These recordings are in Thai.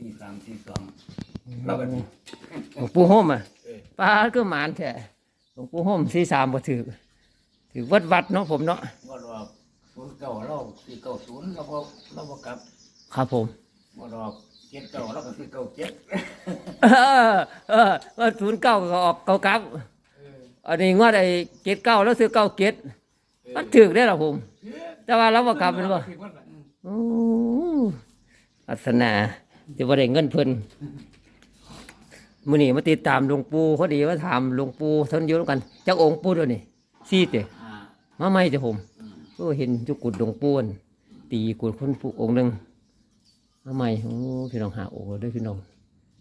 สี่สามสี่สองแล้วก็หลวงปู่โฮมอะเออป้าก็หมานแท้หลวงปู่โฮมสี่สามบ่ถือถือวัดวัดเนาะผมเนาะว่าดอกศูนย์เก้าเราสี่เก้าศูนย์เราก็เราก็กลับครับผมว่าดอกเจ็ดเก้าเราก็สี่เก้าเจ็ดเออเออว่าศูนย์เก้าก็ออกเก้ากับอันนี้งวดไอ้เจ็ดเก้าแล้วซื้อเก้าเจ็ดมันถือได้หรอผม แต่ว่าเราบ่กลับเป็นบ่โอ้อัศนา จะบ่ได้เงินเพิ่นมื้อนี้มาติดตามหลวงปู่พอดีว่าถามหลวงปู่ท่านอยู่กันจักองค์ปู่ด้วยนี่ซี่เตอ่ามาใหม่จ้ะผมก็เห็นจุกุดหลวงปู่นตีกุดคนผู้องค์หนึ่งมาใหม่โอ้พี่น้องหาองค์ด้วยพี่น้อง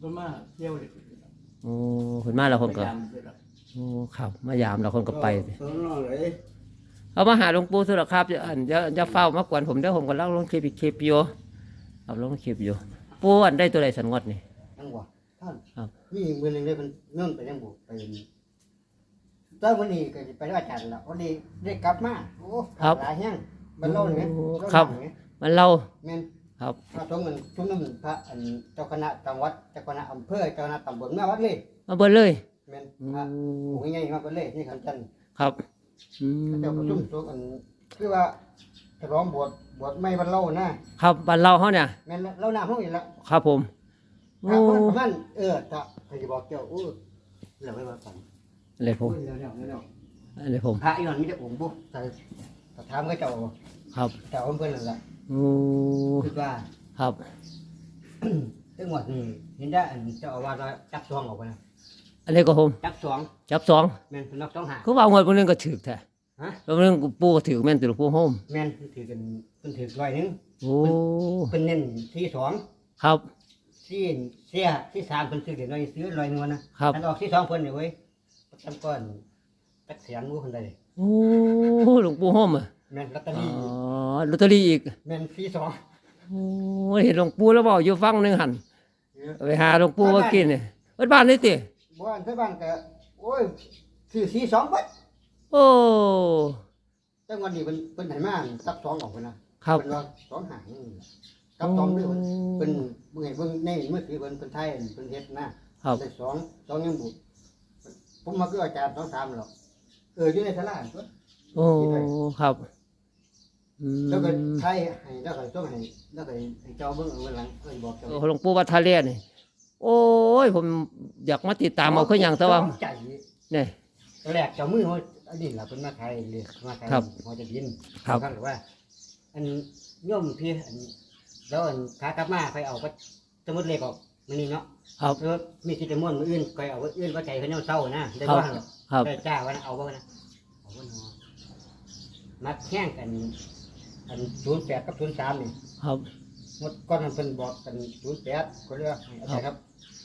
ต้นมาเที่ยวเลยโอ้คนมาแล้วคนก็พยายามด้วยล่ะโอ้ครับมายามแล้วคนก็ไปสิสองร้อยเลยเอามาหาหลวงปู่สุดรครับจะจะจะเฝ้ามากวนผมเดี๋ยวผมก็เล่าลงคลิปอีกคลิปอยู่ครับลงคลิปอยู่ ปู่อันได้ตัวใดสันงวดนี่จังหวะท่านครับมีมือหนึ่งเลยมันเนื่นไปยังบุไปตอนวันนี้ก็สิไปด้วยอาจารย์แล้ววันนี้ได้กลับมาโอ้หลายแห้งบรรลุเนี่ยครับ มันเล่าแม่นครับ พระสงฆ์มันชุมนุมพระอันเจ้าคณะจังหวัดเจ้าคณะอำเภอเจ้าคณะตำบลมาวัดเลยมาเบิ่เลยแม่นอืพระมองค์ใหญ่มาวัดเลยที่ขันจันทน์ครับอืม เจ้าประชุมสงฆ์อันคือว่าฉลองบวช บวชไม่บรรลุนะครับบ้านเราเขาเนี่ย แม่นเล่าหน้าห้องอีกแล้วครับผมพโอ้ระประมาณเออถ้าใครจะบอกเจ้าอู้เราไม่ว่ากันเลยผมเร็วเร็วเร็วเลยผมพระอีหนอนมีแต่องค์บุแต่แต่ถามก็เจ้าครับเจ้าเพื่อนนั่นแหละโอ้คิดว่า ครับจังหวัดนี้เห็นได้อันเจ้าอาวาสว่าจับซองออกไปนะอันนี้ก็ผมจับซองจับสองแม่นเป็นนักซองหาคือว่าเอาเงินคนนึงก็ถือแท้ ฮะ แล้วคนนึงปู่ก็ถือแม่นตัวหลวงปู่โฮมแม่นเพิ่นถือกันเพิ่นถือร้อยหนึงโอ้เป็นเน้นที่สองครับ ที่เสียที่สามเพิ่นซื้อเดี๋ยวน้อยซื้อร้อยหนึงวะนะครับ อันออกที่สองเพิ่นเนี่ยเว้ยประจำก้อนตักเสียนรู้คนใดโอ้หลวงปู่โฮมอะแม่นลอตเตออ๋อรี่ลอตเตอรี่อีกแม่นที่สองโอ้เห็นหลวงปู่แล้วบอกอยู่ฟังหนึ่งหันไปหาหลวงปู่มากินเนี่ยวัดบ้านนี่ติบ้านเพื่อนบ้านก็โอ้ยซื้อสี่สองเบัด โอ้จังหวัดนี้เพิ่นเพิ่นให้มาจับซองออกไปนะครับเพิ่นว่าสองหางจับซองด้วยเพิ่นเพิ่นเบิ่งให้เบิ่งในมือถือเพิ่นเพิ่นไทยเพิ่นเฮ็ดนะครับได้สองสองยังบุผมมาคืออาจารย์สองสามหรอกเอออยู่ในศาลาตัวโอ้ ครับ อืมแล้วก็ไทยให้แล้วก็ต้องให้แล้วก็ให้เจ้าเบิ่งเอาไว้หลังเพิ่นบอกเจ้าหลวงปู่วัดทะเลนี่ โอ้ย ผมอยากมาติดตามเอาขึ้นอหย่างแต่ว่าใจ เนี่ย ตอนแรกเจ้ามือเขา อันนี้ล่ะเพิ่นมาไทยเรียกมาไทยครับเขาจะดินครับางหรือว่า อันโย่อมพี่อันแล้วอันขากลับมาไปเอาก็สมุดเลขออกมันนี่เนาะครับ แล้วมีกิจมนต์มืออื่นไปเอาไว้อื่นก็ใจเพิ่นเอาเศร้านะได้ครับว่าหรอกครับ ได้จ้าว่านะเอาว่านะเอาว่านะมัดแข่งกัน อันศูนย์แปดกับศูนย์สามนี่ ครับหมดก้อนนั้นเพิ่นบอกกันศูนย์แปดคนเรียกว่าอาจารย์ครับ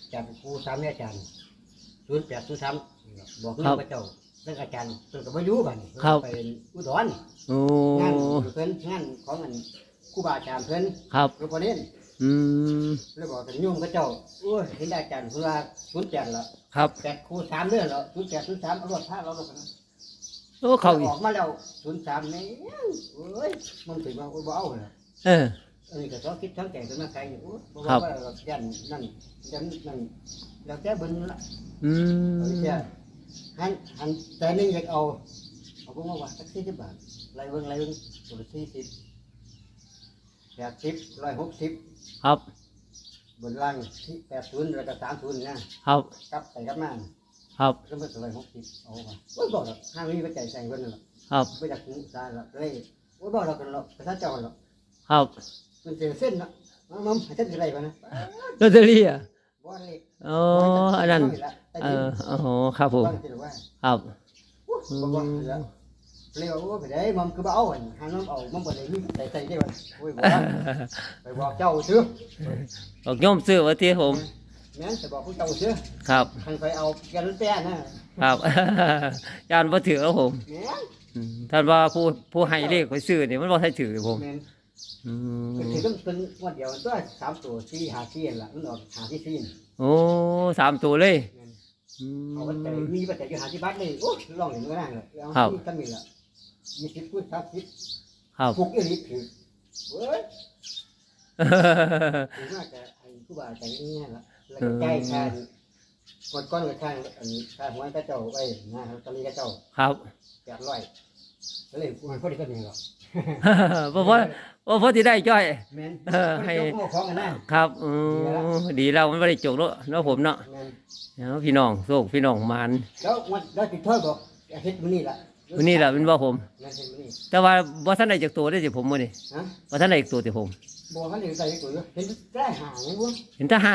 อาจารย์ครูสามเนี่ยอาจารย์ศูนย์แปดศูนย์สามบอกเรื่องพระเจ้า เรื่องอาจารย์เพิ่นก็บ่อยู่บัดนี้เพิ่นไปอุดรโอ้งานเพิ่นงานของอันครูบาอาจารย์เพิ่นครับ หลวงพ่อเน้นอืมเลยบอกกันโยมพระเจ้าโอ้ยเห็นได้อาจารย์เพิ่นว่าศูนย์แปดละครับ แปดครูสามเดือนแล้วศูนย์แปดศูนย์สามเอารถพาเราลงกันโอ้เขาอีอก อกมาแล้วศูนย์สามนี่โอ้ยมันถึงว่าโอ้ยบ่เอาเลย เออ อันนี้ก็ต้องคิดทั้งแก่งขึ้นมาไกลอยู่โอ้ยบ่ครัว่าบว่าเรายันนั่นยันนั่นแล้วแต่เบิ่นละอืเอามเสีย หันหันแต่นี่อยากเอาเอาพวกมาว่าสักสี่สิบบาทไรเบิ่งไรเบิ่งตัวละสี่สิบแปดสิบร้อยหกสิบครับบนล่างที่แปดศูนย์แล้วก็สามศูนย์นะครับกลับไปกลับมาครับก็เพิ่มร้อยหกสิบเอาไปโอ้ยบอกหรอกห้างนี้ก็ใจใส่เพิ่นนั่นหรอกครับไม่อยากถึงตายหรอกเลยโอ้ยบอกเรากันหรอกประชาเจ้าหรอกครับมันเสียเส้นนะน้องน้องให้เส้นอะไรไปนะลอตเตอรี่อะบ่เล็กอ๋ออันนั้น เออโอ้โหครับผมบ้านที่ว่าครับบ่บ่เหลือเรียกว่าไปได้มันคือบ่เอาอันหาน้ำเอามันบ่ได้มีใส่ใส่ได้บ่โอ้ยบ่ว่าไปบอกเจ้าซื้อบอกโยมซื้อไว้ที่ผมแม่นจะบอกผู้เจ้าซื้อครับคันไปเอาแกนแป้นะครับยานบ่ถือครับผมแม่นอืมท่านว่าผู้ผู้ให้เลขไปซื้อนี่มันบ่ใช่ถือผมแม่นอืมคือต้องเป็นวันเดียวตัวสามตัวสี่หาสี่ล่ะมันออกหาที่สี่โอ้สามตัวเลย แม่นอืเอาปัจจัยมมีปัจจัยอยู่หาที่บัตรเลยโอ้ลองเห็นก็ได้เลยเอาครับ ที่ตั้งนี่ละยี่สิบพูดสามสิบครับ ฟุกอีหลีถือเว้ยถือมากแต่ไอ้ครูบาอาจารย์นี่ละแล้วก็ใกล้ทานกดก้อนกับทางอันทางหัวกระเจ้าไว้นะครับตอนนี้กระเจ้าครับ แปดร้อยก็เลยมันพอดีก็มีหรอก บ่พอบ่พอที่ได้จ้อยแม่นเออให้ให้ของกันนะครับอืมดีแล้วมันไม่ได้จกเนาะเนาะผมเนาะแม่นเอาพี่น้องโชคพี่น้องมานแล้ววันแล้วติดถ้อยบอกอาทิตย์มื้อนี้ล่ะวันนี้ล่ะเป็นว่าผม แม่นเฮ็ดมื้อนี้แต่ว่าบ่ทันได้จากตัวได้สิผมมื้อนี้ฮะบ่ทันได้อีกตัวสิผมบอกว่าเดี๋ยวใส่ตัวอยู่เห็นได้หางบ่เห็นแตาหา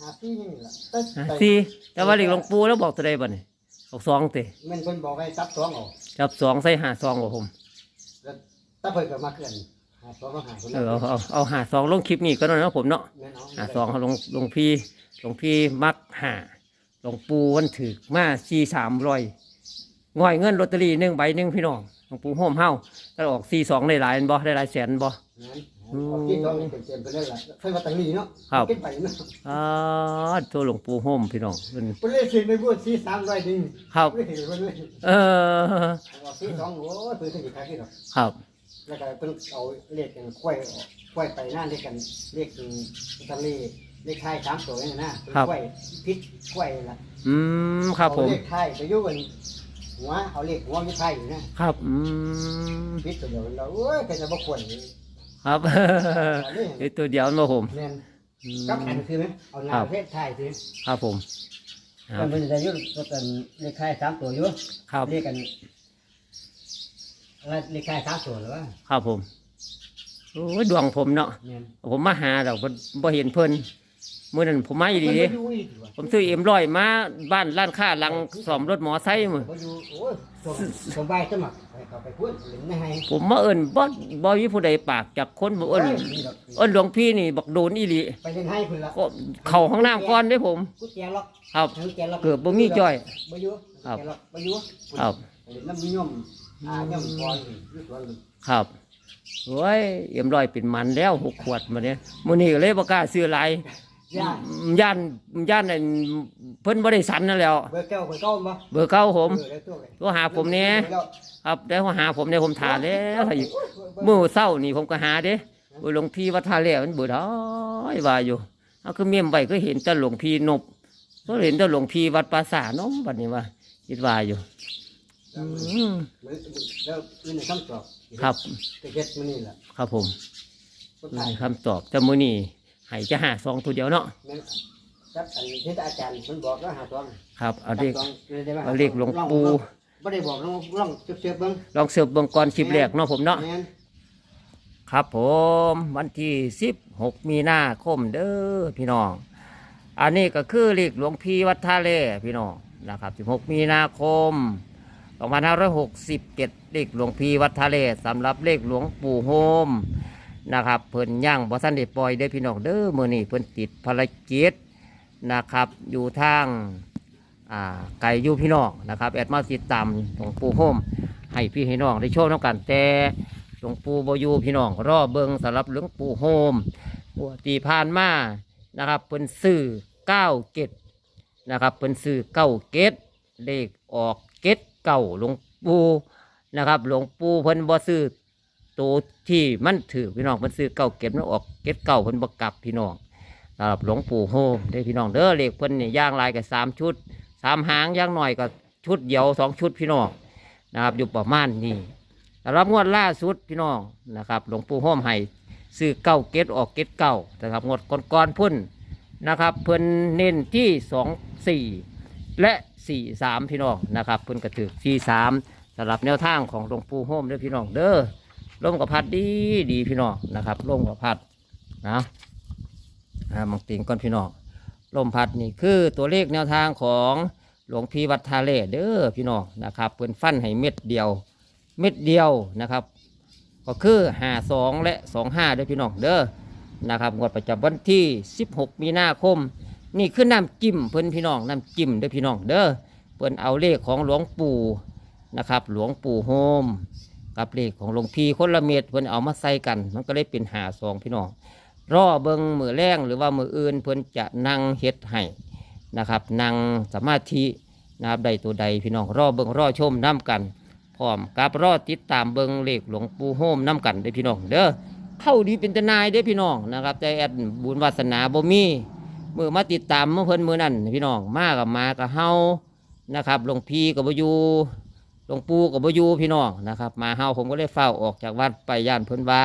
หาซี่นี่ล่ะแต่หาแต่สี่แต่ว่าเลขหลวงปู่แล้วบอกตัวใดบ่นี่บอกสองติมันเพิ่นบอกให้ซับสองเออกจับสองใส่หาสองบ่ผมแล้ว ถ้าเพิ่นก็มาเคลื่อนหาสองก็หาคนเออเอาเอาเอาหาสองลงคลิปนี้ก็ได้เนาะผมเนาะแม่นเอาหาสองเขาลงลงพี่ลงพี่มักหาหลวงปู่วันถือมาสี่สามร้อยง่อยเงินลอตเตอรี่หนึ่งใบหนึ่งพี่น้องหลวงปู่โฮมเฮาแล้วออกสี่สองได้หลายอันบ่ได้หลายแสนบ่ แม่นเอาที่สองนี่เต็มๆไปเลยล่ะเพิ่นว่าตังนี้เนาะครับเก็บไปเนาะอ่าตัวหลวงปู่โฮมพี่น้องเพิ่นเพิ่นเลยเขียนไปพูดที่300ดึงครับ เพิ่นเห็นเพิ่นเลยเออ เอาที่สองโอ้ยเพิ่นสิขายที่ดอก ครับ แล้วก็เพิ่นเอาเลขกันควายออกควายไปหน้าเลขกันเลขกันทะเลเลขท้ายสามตัวนี่นะเป็นควายพิษควายล่ะอืมครับผม เอาเลขท้ายไปอยู่กันหัวเอาเลขหัวอยู่ท้ายอยู่นะครับอืมพิษตัวเดียวกันแล้วโอ้ยก็จะบ่ควรนี่ครับ ไอตัวเดียวมาผมแม่นอืมกับอันคือไหมเอาหน้าเลขท้ายคือครับผมครัมับนเป็นจะอยู่ตัวกันเลขท้ายสามตัวอยู่ครับ เลขกัน อะไรเลขท้ายสามตัวหรือว่าครับผมโอ้ยดวงผมเนาะแม่นผมมาหาดอกบ่บ่เห็นเพิ่นเมื่อนั้นผมมาอีหลีมันบ่อยู่อีกว่ะผมซื้อเอ็มร้อยมาบ้านร้านค้าหลังสอมรถมอไซค์มื้อบ่อยู่โอ้ยสมสบายสมัครไปเขาไปพูดเล่นไม่ให้ผมมาเอิ้นบ่บ่มีผู้ใดปากจับคนบ่เอิ้นโยนี่ดอกเอิ้นหลวงพี่นี่บักโดนอีหลีไปเล่นให้คุณละก็เข้าห้องน้ำก่อนเด้ผมกูแจล็อกครับกูแจล็อกเกือบบ่มีจ้อย บ่อยู่ครับแจล็อกบ่อยู่ครับเล่นน้ำย่อม อ่าย่อมก่อนอยู่สวนนี่ครับโอ้ยเอ็มร้อยเป็นมันแล้วหกขวดมาเนี่ยมื้อนี้ก็เลยบ่กล้าซื้อหลายย่าย่านย่านนั่นเพิ่นบ่ได้สันนั่นแหล้ว เบอร์เก้าเบอร์เก้าบ่เบอร์เก้าผมเออได้ตัวเลยโทรหาผมแหน่แล้วครับได้ว่าหาผมเนี่ยผมถ่าแล้วถ้าอยู่มื้อเช้านี่ผมก็หาเด้โอ้ยหลวงพี่วัดท่าแล้วมันเบิดอ้อยว่าอยู่เอาคือเมียมไว้ก็เห็นแต่หลวงพี่นบก็เห็นแต่หลวงพี่วัดปราสาทเนาะบัดนี้ว่าคิดว่าอยู่ อืมแล้วนี่ในคำตอบครับจะเก็ตมื้อนี้ล่ะครับผมคนนี่ไทยคำตอบแต่มื้อนี้ให้จะหาซองตัวเดียวเนาะแม่นครับอันที่อาจารย์มันบอกว่าหาตัวครับเอาเด็กหาตัวได้ไหมเอาเลขหลวงปู่บ่ได้บอกลองลองเสียบๆเบิ่งลองเสิร์ฟเบิ่งก่อนคลิปแรกเนาะผมเนาะ แม่น ครับผมวันที่สิบหกมีนาคมเด้อพี่น้อง อันนี้ก็คือเลขหลวงพี่วัดท่าเล่พี่น้องนะครับสิบหกมีนาคม สองพันห้าร้อยหกสิบเจ็ดเลขหลวงพี่วัดท่าเลสำหรับเลขหลวงปู่โฮมนะครับเพิ่นย่างบ่ทันได้ปอยเด้พี่น้องเด้อมื้อนี้เพิ่นติดภารกิจนะครับอยู่ทางไก่ยู่พี่น้องนะครับแอดมาติดตามหลวงปู่โฮมให้พี่ให้น้องได้โชว์น้ำกันแต่หลวงปู่บอยูพี่น้องรอเบิงสำหรับหลวงปู่โฮมปวตีผ่านมานะครับเป็นสื่อเก้าเกตนะครับเป็นสื่อเก้าเกตเลขออกเกต เก่าหลวงปู่นะครับ หลวงปู่เพิ่นบ่ซื้อตัวที่มันถือพี่น้องเพิ่นซื้อเก้าเกตมันออกเกตเก่าเพิ่นบ่กลับพี่น้องสำหรับหลวงปู่โฮมได้พี่น้องเด้อเลขเพิ่นเนี่ยย่างลายกับสามชุดสามหางย่างหน่อยกับชุดเดียวสองชุดพี่น้องนะครับ อยู่ประมาณนี้รับงวดล่าสุดพี่น้องนะครับ หลวงปู่ห้อมให้ซื้อเก้าเกตออกเกตเก้านะครับงวดก่อนๆพุ่นนะครับ เพิ่นเน้นที่สองสี่ และสี่สามพี่น้องนะครับเพิ่นกระถือสี่สามสำหรับแนวทางของหลวงปู่ห้อมเด้อพี่น้องเด้อลมกับพัดดีดีพี่น้องนะครับลมกับพัดนะอ่ามังติงก่อนพี่น้องลมพัดนี่คือตัวเลขแนวทางของหลวงพี่วัดทาเลเด้อพี่น้องนะครับเพิ่นฟันให้เม็ดเดียว เม็ดเดียวนะครับ ก็คือหาสองและสองห้าด้วยพี่น้องเด้อนะครับงวดประจำวันที่ 16 มีนาคม นี่คือน้ำจิ้มเพิ่นพี่น้องน้ำจิ้มเด้อพี่น้องเด้อเพิ่นเอาเลขของหลวงปู่นะครับ หลวงปู่โฮมกับเลขของหลวงพี่คนละเม็ดเพิ่นเอามาใส่กัน มันก็เลยเป็นหาสองพี่น้องรอเบิงมือแรงหรือว่ามืออื่นเพิ่นจะนั่งเฮ็ดให้นะครับนั่งสมาธินะครับใดตัวใดพี่น้องรอเบิงรอชมน้ำกันพร้อมกับรอติดตามเบิงเลขหลวงปู่โฮมน้ำกันเด้พี่น้องเด้อเข้าดีเป็นตนายเด้พี่น้องนะครับแต่แอดบุญวาสนาบ่มี มือมาติดตามเมื่อเพิ่นมือนั่นพี่น้องมากับมากับเฮานะครับหลวงพี่กับบอยูหลวงปู่กับบอยูพี่น้องนะครับ มาเฮาผมก็เลยเฝ้าออกจากวัดไปย่านเพิ่นว่า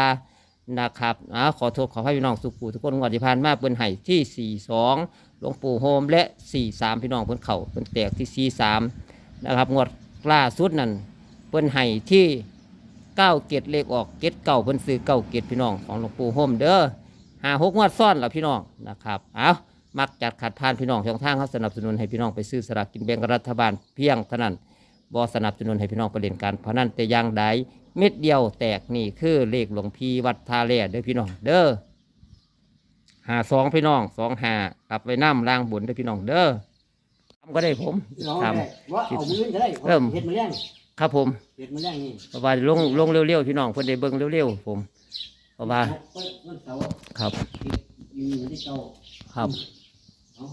นะครับอ่าขอโทษขอให้พี่น้องสุขูทุกคนงวดที่ผ่านมาเพิ่นให้ที่42หลวงปู่โฮมและ43พี่น้องเพิ่นเข่าเพิ่นแตกที่43นะครับงวดล่าสุดนั่นเพิ่นให้ที่เก้าเกตเลขออกเกตเก่าเพิ่นซื้อเก้าเกตพี่น้องของหลวงปู่โฮมเด้อหาหกงวดซ้อนแล้วพี่น้องนะครับ เอา มักจัดขัดพานพี่น้องช่องทางเขาสนับสนุนให้พี่น้องไปซื้อสลากกินแบ่งรัฐบาลเพียงเท่านั้นบ่สนับสนุนให้พี่น้องไปเล่นการพนันแต่อย่างใดเม็ดเดียวแตกนี่คือเลขหลวงพี่วัดทาแล่เด้อพี่น้องเด้อหาสองพี่น้องสองหากลับไปน้ำล่างบุญเด้อพี่น้องเด้อทำก็ได้ผมน้องทได้ว่าเอามือก็ได้เริ่มเห็ดมาแรงำครับผมเห็ดมาแรงนี่เพราะว่าลงลงเร็วๆพี่น้องเพิ่นได้เบิ่งเร็วๆผมเพราะว่าวันเสาร์ครับมีที่เก่าครับ เอา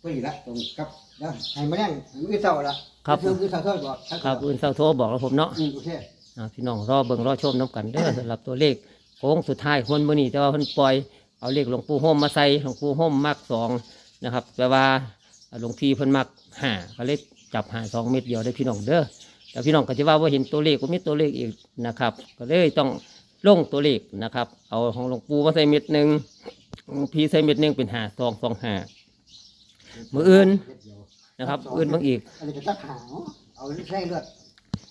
ไปอีกละตรงกับแล้วให้มาแรงมือเสาร์ละครับเพิ่มมือเสาร์เท่าบอกครับอื่นเศร้าโทรบอกแล้วผมเนาะอืมโอเคอ่าพี่น้องรอเบิ่งรอชมน้ำกันเด้อ สำหรับตัวเลขโค้งสุดท้ายคนมื้อนี้แต่ว่าเพิ่นปล่อยเอาเลขหลวงปู่โฮมมาใส่หลวงปู่โฮมมักสองนะครับแปลว่าหลวงพี่เพิ่นมักห้าก็เลยจับหาสองเม็ดเดียวได้อพี่น้องเด้อแต่พี่น้องก็จะว่าว่าเห็นตัวเลขก็มีตัวเลขอีกนะครับ ก็เลยต้องลงตัวเลขนะครับ เอาของหลวงปู่มาใส่เม็ดหนึ่งหลวงพี่ใส่เม็ดหนึ่งเป็นหาสองสองหา มืออื่นเฮ็ดเดียวนะครับอื่นบางอีกอันนี้ก็ตักหาวเอาใส่เลือด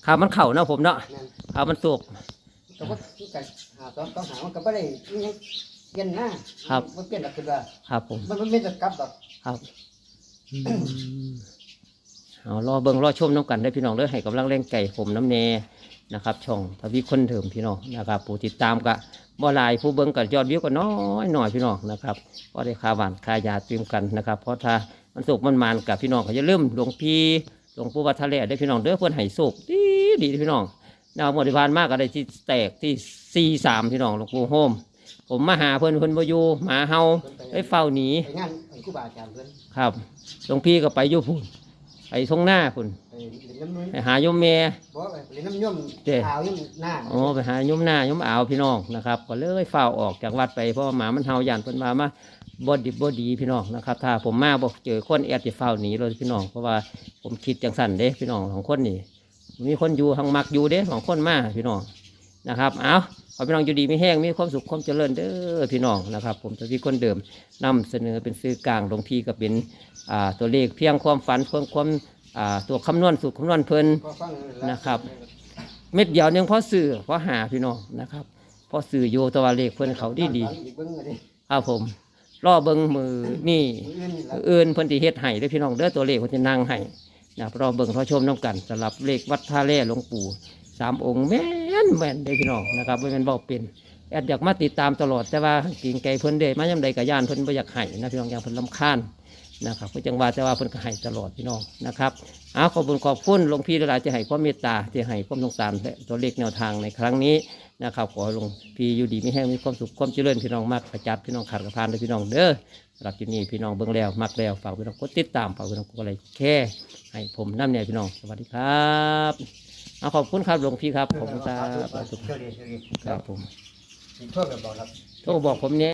ข่าวมันเข่าเนาะผมเนาะนั่นข่าวมันสุกก็ว่าที่กันหาตอนต้องหามันก็ไม่ได้ยังเปลี่ยนหน้าครับมันเปลี่ยนหลักคือว่าครับผมมันไม่จะกลับดอกครับเอารอเบิ่งรอชมน้ำกันได้อพี่น้องเด้อให้กำลังแรงไก่ผมน้ำเน นะครับ ช่องทวีคนเถิมพี่น้องนะครับ ผู้ติดตามก็บ่หลายผู้เบิ่งก็ยอดวิวก็น้อยหน่อยพี่น้องนะครับก็ได้ค่าหวานค่ายาเตรียมกันนะครับ เพราะถ้ามันสุกมันมานกับพี่น้องก็จะเริ่าลืมหลวงพี่หลวงปู่วัดทะเลได้อพี่น้องเด้อเพื่อนให้สุกดีดีพี่น้องแนวหมดที่ผ่านมากก็ได้ที่แตกที่ซีสามพี่น้องหลวงปู่โฮมผมมาหาเพื่อนเพื่อนบ่อยู่หมาเฮาได้เฝ้าหนีไปงานไอ้ครูบาอาจารย์เพิ่นครับหลวงพี่ก็ไปอยู่พุ่นไปทรงหน้าพุ่น ไปเรียนน้ำนุ่นไปหาโยมแม่บอกว่าไปเรียนน้ำย่อมเจ้ขาวย่อมหน้าอ๋อไปหาโยมหน้าโยมอาวพี่น้องนะครับ ก็เลยเฝ้าออกจากวัดไปเพราะว่าหมามันเห่าย่านเพิ่นมามาบ่ดิบบ่ดีพี่น้องนะครับ ถ้าผมมาบ่เจอคนแอดจะเฝ้าหนีเลยพี่น้องเพราะว่าผมคิดจังสั่นเด้พี่น้องของคนนี่มีคนอยู่ทางมักอยู่เด้ของคนมาพี่น้องนะครับ เอาขอพี่น้องอยู่ดีไม่แห้งมีความสุขความเจริญเด้อพี่น้องนะครับ ผมจะที่คนเดิมนำเสนอเป็นสื่อกลางหลวงพี่ก็เป็นอ่าตัวเลขเพียงความฝันเพียงความ อ่าตัวคำนวณสูตรคำนวณเพิ่นนะครับ เม็ดเดียวนึงพอสื่อพอหาพี่น้องนะครับพอสื่อโยตวันเลขเพิ่นเขาดีดีเบิ่งก็ได้ๆครับผมรอเบิ่งมือนี่มื้ออื่นนี่ล่ะอื่นเพิ่นสิเฮ็ดให้ด้อพี่น้องเด้อตัวเลขเพิ่นสินั่งให้นะรอเบิ่งรอชมน้กันสำหรับเลขวัดท่าแร่หลวงปู่สามองค์แม่นแม่นเด้พี่น้องนะครับบ่แม่นเว้าเป็นแอดอยากมาติดตามตลอดแต่ว่ากิ่งไก่เพิ่นเด้มายามใดก็ย่านเพิ่นบ่อยากให้นะพี่น้องอย่างเพิ่นรำคาญ นะครับก็จังว่าแต่ว่าเพิ่นก็ให้ตลอดพี่น้องนะครับอาขอบคุณขอบคุณหลวงพี่หลายๆที่ให้ความเมตตาที่ให้ความสงสารและตัวเลขแนวทางในครั้งนี้นะครับขอให้หลวงพี่อยู่ดีไม่แห้งมีความสุขความเจริญพี่น้องมากประจับพี่น้องขาดกระพานด้วยพี่น้องเด้อสำหรับที่นี่พี่น้องเบิ่งแล้วมักแล้วฝากพี่น้องกดติดตามฝากพี่น้องกดอะไรแค่ให้ผมน้ำเนี่ยพี่น้องสวัสดีครับเอาขอบคุณครับหลวงพี่ครับขอบคุณครับเชื่อดีเชื่อดีครับผมโทษกับบอกครับโทรบอกผมเนี่ย